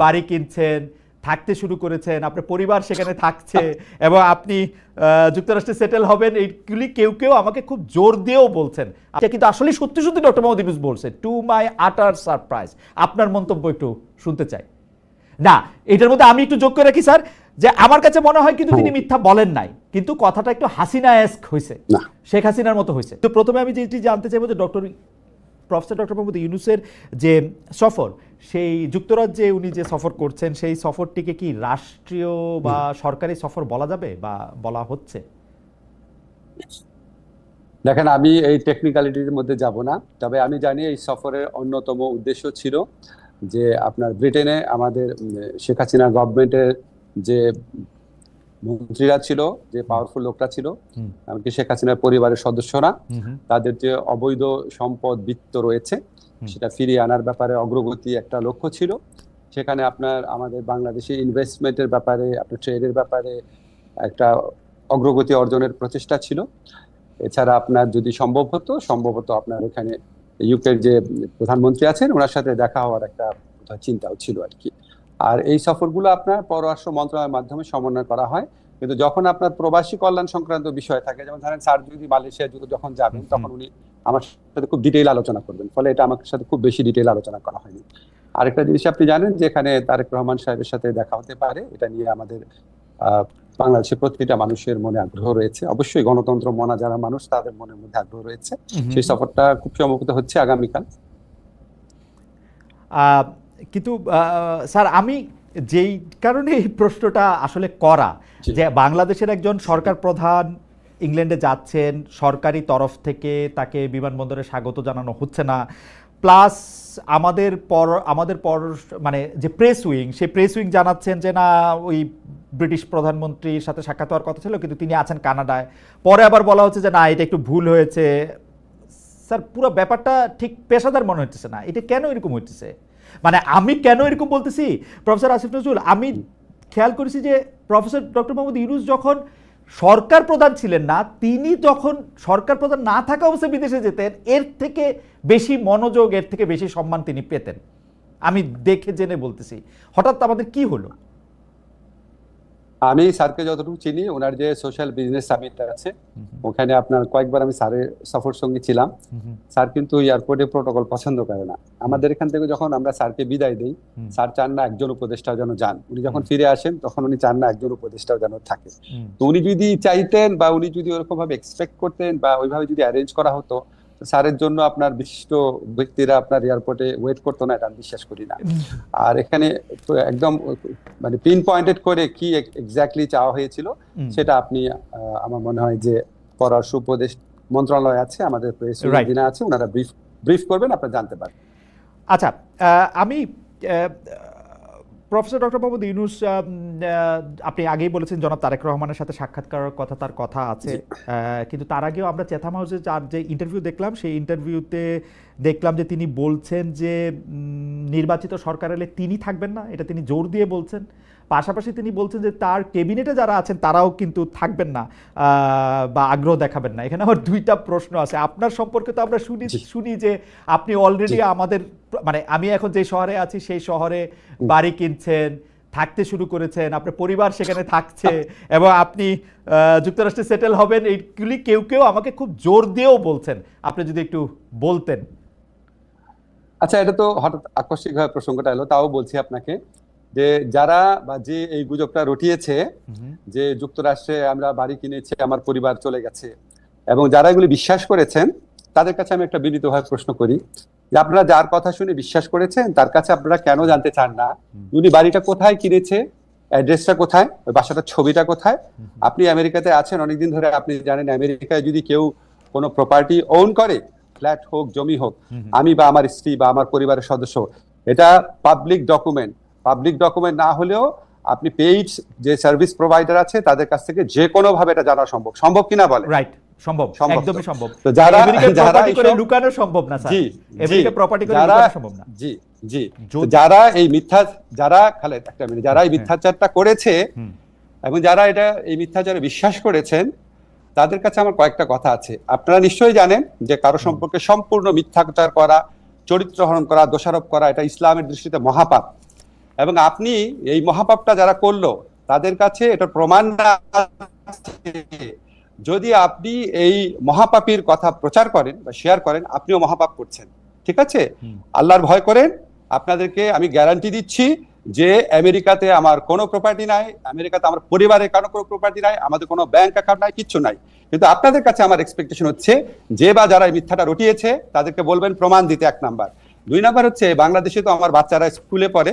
বাড়ি কিনছেন থাকতে শুরু করেছেন আপনার পরিবার সেখানে থাকছে এবং আপনি যুক্তরাষ্ট্রে সেটেল হবেন এইগুলি কেউ কেউ আমাকে খুব জোর দিয়েও বলছেন। এটা কিন্তু আসলে সত্যি সত্যি ডক্টর মোহাম্মদ ইউনুস বলছে টু মাই আটার সারপ্রাইজ আপনার মন্তব্য একটু শুনতে চাই। না এটার মধ্যে আমি একটু যোগ করে রাখি স্যার যে আমার কাছে মনে হয় কিন্তু তিনি মিথ্যা বলেন নাই। কিন্তু কথাটা একটু হাসিনা এস্ক হয়েছে শেখ হাসিনার মতো হয়েছে। তো প্রথমে আমি যেটি জানতে চাইব যে ডক্টর প্রফেসর ডক্টর মোহাম্মদ ইউনুসের যে সফর সেই যুক্তরাজ্যে উনি যে সফর করছেন সেই সফরটিকে কি রাষ্ট্রীয় বা সরকারি সফর বলা যাবে বা বলা হচ্ছে? দেখেন আমি এই টেকনিক্যালিটির মধ্যে যাব না তবে আমি জানি এই সফরের অন্যতম উদ্দেশ্য ছিল যে আপনার ব্রিটেনে আমাদের শেখ হাসিনা গভর্নমেন্টের যে মন্ত্রীরা ছিল যে পাওয়ারফুল লোকরা ছিল এমনকি শেখ হাসিনার পরিবারের সদস্যরা তাদের যে অবৈধ সম্পদ বৃত্ত রয়েছে। সেটা ফিরিয়ে আনার ব্যাপারে অগ্রগতি একটা লক্ষ্য ছিল। সেখানে আপনার আমাদের বাংলাদেশে ইনভেস্টমেন্টের ব্যাপারে আপনার ট্রেডের ব্যাপারে একটা অগ্রগতি অর্জনের প্রচেষ্টা ছিল। এছাড়া আপনার যদি সম্ভব হতো সম্ভব হতো আপনার এখানে ইউকের যে প্রধানমন্ত্রী আছেন ওনার সাথে দেখা হওয়ার একটা চিন্তাও ছিল আর কি। আর এই সফরগুলো আপনার পররাষ্ট্র মন্ত্রণালয়ের মাধ্যমে সমন্বয় করা হয়। কিন্তু যখন আপনার প্রবাসী কল্যাণ সংক্রান্ত বিষয় থাকে যেমন ধরেন স্যার যদি মালয়েশিয়া যখন যাবেন তখন উনি আমার সাথে খুব ডিটেইল আলোচনা করবেন। ফলে এটা আমার সাথে খুব বেশি ডিটেইল আলোচনা করা হয়নি। আরেকটা জিনিস আপনি জানেন যে এখানে তারেক রহমান সাহেবের সাথে দেখা হতে পারে। এটা নিয়ে আমাদের বাংলাদেশের প্রতিটা মানুষের মনে আগ্রহ রয়েছে। অবশ্যই গণতন্ত্র মনা যারা মানুষ তাদের মনের মধ্যে আগ্রহ রয়েছে। সেই সফরটা খুব সম্ভবত হচ্ছে আগামীকাল। আহ, কিন্তু স্যার আমি যেই কারণে এই প্রশ্নটা আসলে করা যে বাংলাদেশের একজন সরকার প্রধান ইংল্যান্ডে যাচ্ছেন, সরকারি তরফ থেকে তাকে বিমানবন্দরে স্বাগত জানানো হচ্ছে না। প্লাস আমাদের পর আমাদের পর মানে যে প্রেস উইং সেই প্রেস উইং জানাচ্ছেন যে, না, ওই ব্রিটিশ প্রধানমন্ত্রীর সাথে সাক্ষাৎ হওয়ার কথা ছিল, কিন্তু তিনি আছেন কানাডায়। পরে আবার বলা হচ্ছে যে, না, এটা একটু ভুল হয়েছে। স্যার, পুরো ব্যাপারটা ঠিক পেশাদার মনে হচ্ছে না। এটা কেন এরকম হচ্ছে মানে আমি কেন এরকম বলতেছি? প্রফেসর আসিফ নজরুল, আমি খেয়াল করেছি যে, প্রফেসর ডক্টর মোহাম্মদ ইউনুস যখন সরকার প্রধান ছিলেন না, তিনি যখন সরকার প্রধান না থাকা অবস্থায় বিদেশে যেতেন, এর থেকে বেশি মনোযোগ, এর থেকে বেশি সম্মান তিনি পেতেন। আমি দেখে জেনে বলতেছি, হঠাৎ আমাদের কি হলো? আমি স্যারকে যতটুকু চিনি ওনার যে সোশ্যাল বিজনেস সামিটটা আছে ওখানে আপনার কয়েকবার আমি স্যারের সফর সঙ্গে ছিলাম। স্যার কিন্তু এয়ারপোর্টে প্রোটোকল পছন্দ করে না। আমাদের এখান থেকে যখন আমরা স্যারকে বিদায় দিই স্যার চান না একজন উপদেষ্টা যেন যান। উনি যখন ফিরে আসেন তখন উনি চান না একজন উপদেষ্টাও যেন থাকে। তো উনি যদি চাইতেন বা উনি যদি ওরকম ভাবে এক্সপেক্ট করতেন বা ওইভাবে যদি অ্যারেঞ্জ করা হতো স্যারের জন্য আপনার বিশিষ্ট ব্যক্তিরা আপনার এয়ারপোর্টে ওয়েট করতো না এটা আমি বিশ্বাস করি না। আর এখানে একদম মানে পিন পয়েন্টেড করে কি এক্স্যাক্টলি চাওয়া হয়েছিল সেটা আপনি আমার মনে হয় যে পররাষ্ট্র উপদেশ মন্ত্রণালয় আছে আমাদের প্রেস আছে ওনারা ব্রিফ ব্রিফ করবেন আপনারা জানতে পারবেন। আচ্ছা আমি প্রফেসর ডক্টর মোহাম্মদ ইউনুস আপনি আগেই বলেছেন জনাব তারেক রহমানের সাথে সাক্ষাৎ করার কথা তার কথা আছে। কিন্তু তার আগেও আমরা চেথাম হাউসে যার যে ইন্টারভিউ দেখলাম সেই ইন্টারভিউতে দেখলাম যে তিনি বলছেন যে নির্বাচিত সরকার এলে তিনি থাকবেন না এটা তিনি জোর দিয়ে বলছেন। পাশাপাশি তিনি বলছেন যে তার ক্যাবিনেটে যারা আছেন তারাও কিন্তু থাকবেন না বা আগ্রহ দেখাবেন না। এখানে আমার দুইটা প্রশ্ন আছে। আপনার সম্পর্কে তো আমরা শুনি শুনি যে আপনি অলরেডি আমাদের মানে আমি এখন যে শহরে আছি সেই শহরে বাড়ি কিনছেন থাকতে শুরু করেছেন আপনার পরিবার সেখানে থাকছে এবং আপনি যুক্তরাষ্ট্রে সেটেল হবেন এইগুলি কেউ কেউ আমাকে খুব জোর দিয়েও বলছেন। আপনি যদি একটু বলতেন। আচ্ছা এটা তো হঠাৎ আকস্মিক ভাবে প্রসঙ্গটা এলো তাও বলছি আপনাকে। যে যারা বা যে এই গুজবটা রটিয়েছে যে যুক্তরাষ্ট্রে আমরা বাড়ি কিনেছি আমার পরিবার চলে গেছে এবং যারা এগুলি বিশ্বাস করেছেন তাদের কাছে আমি একটা বিনীতভাবে প্রশ্ন করি যে আপনারা যার কথা শুনে বিশ্বাস করেছেন তার কাছে আপনারা কেন জানতে চান না? উনি বাড়িটা কোথায় কিনেছে? অ্যাড্রেসটা কোথায়? ওই বাসাটার ছবিটা কোথায়? আপনি আমেরিকাতে আছেন অনেকদিন ধরে আপনি জানেন আমেরিকায় যদি কেউ কোনো প্রপার্টি ওন করে ফ্ল্যাট হোক জমি হোক আমি বা আমার স্ত্রী বা আমার পরিবারের সদস্য এটা পাবলিক ডকুমেন্ট পাবলিক ডকুমেন্ট না হলেও আপনি পেইড যে সার্ভিস প্রোভাইডার আছে তাদের কাছ থেকে যে কোনো ভাবে এটা জানা সম্ভব। সম্ভব কিনা বলে? রাইট সম্ভব একদমই সম্ভব। তো যারা যারা করে লুকানো সম্ভব না স্যার। জি। আমেরিকার প্রপার্টি করে যারা লুকানো সম্ভব না। জি জি। তো যারা এই মিথ্যা যারা খালেদ একটা মিনিট যারা এই মিথ্যাচারটা করেছে এবং যারা এটা এই মিথ্যাচারে বিশ্বাস করেছেন তাদের কাছে আমার কয়েকটা কথা আছে। আপনারা নিশ্চয়ই জানেন যে কারও সম্পর্কে সম্পূর্ণ মিথ্যাচার করা চরিত্রহরণ করা দোষারোপ করা এটা ইসলামের দৃষ্টিতে মহাপাপ। এবং আপনি এই মহাপাপটা যারা করল তাদের কাছে এটা প্রমাণ যদি আপনি এই মহাপাপীর কথা প্রচার করেন বা শেয়ার করেন আপনিও মহাপাপ করছেন। ঠিক আছে? আল্লাহর ভয় করেন। আপনাদেরকে আমি গ্যারান্টি দিচ্ছি যে আমেরিকাতে আমার কোনো প্রপার্টি নাই আমেরিকাতে আমার পরিবারের কারও কোনো প্রপার্টি নাই আমাদের কোনো ব্যাংক অ্যাকাউন্ট নাই কিচ্ছু নাই। কিন্তু আপনাদের কাছে আমার এক্সপেকটেশন হচ্ছে যে বা যারা এই মিথ্যাটা রটিয়েছে তাদেরকে বলবেন প্রমাণ দিতে এক নাম্বার। দুই নাম্বার হচ্ছে বাংলাদেশে তো আমার বাচ্চারা স্কুলে পড়ে।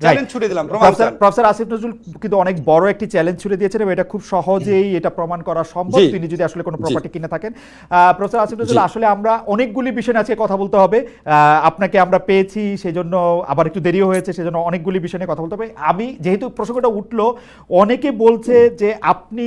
চ্যালেঞ্জ ছুড়ে দিলাম প্রফেসর আসিফ নজরুল কিন্তু অনেক বড় একটি চ্যালেঞ্জ ছুড়ে দিয়েছেন এবং এটা খুব সহজেই এটা প্রমাণ করা সম্ভব। তিনি যদি আসলে কোনো প্রপার্টি কিনে থাকেন। আহ, প্রফেসর আসিফ নজরুল আসলে আমরা অনেকগুলি বিষয় আজকে কথা বলতে হবে। আহ, আপনাকে আমরা পেয়েছি সেজন্য আবার একটু দেরিও হয়েছে সেজন্য অনেকগুলি বিষয় নিয়ে কথা বলতে হবে। আমি যেহেতু প্রসঙ্গটা উঠল অনেকে বলছে যে আপনি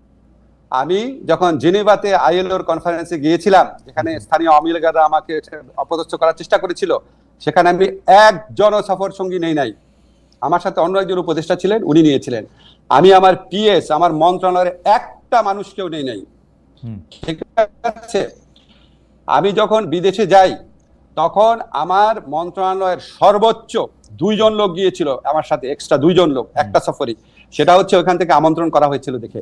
আমি যখন জেনেভাতে আইএলওর কনফারেন্সে গিয়েছিলাম যেখানে স্থানীয় অমিলগাররা আমাকে অপদস্থ করার চেষ্টা করেছিল সেখানে আমি একজন সফর সঙ্গী নেই নাই। আমার সাথে অন্য একজন উপদেষ্টা ছিলেন উনি নিয়েছিলেন। আমি আমার পিএস আমার মন্ত্রণালয়ের একটা মানুষকেও নেই নাই। ঠিক আছে? আমি যখন বিদেশে যাই তখন আমার মন্ত্রণালয়ের সর্বোচ্চ দুইজন লোক গিয়েছিল আমার সাথে এক্সট্রা দুইজন লোক একটা সফরই। সেটা হচ্ছে ওখান থেকে আমন্ত্রণ করা হয়েছিল দেখে।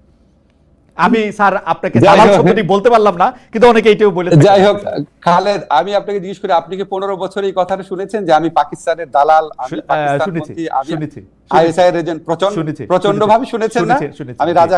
আমি স্যার আপনাকে। শব্দটি বলতে পারলাম না কিন্তু অনেকে এটাও বলে যাই হোক খালেদ আমি আপনাকে জিজ্ঞেস করি আপনি কি পনেরো বছর এই কথাটা শুনেছেন যে আমি পাকিস্তানের দালাল শুনেছি শুনেছি আইএসআই এর এজেন্ট প্রচণ্ড প্রচণ্ড ভাবে শুনেছেন না আমি রাজা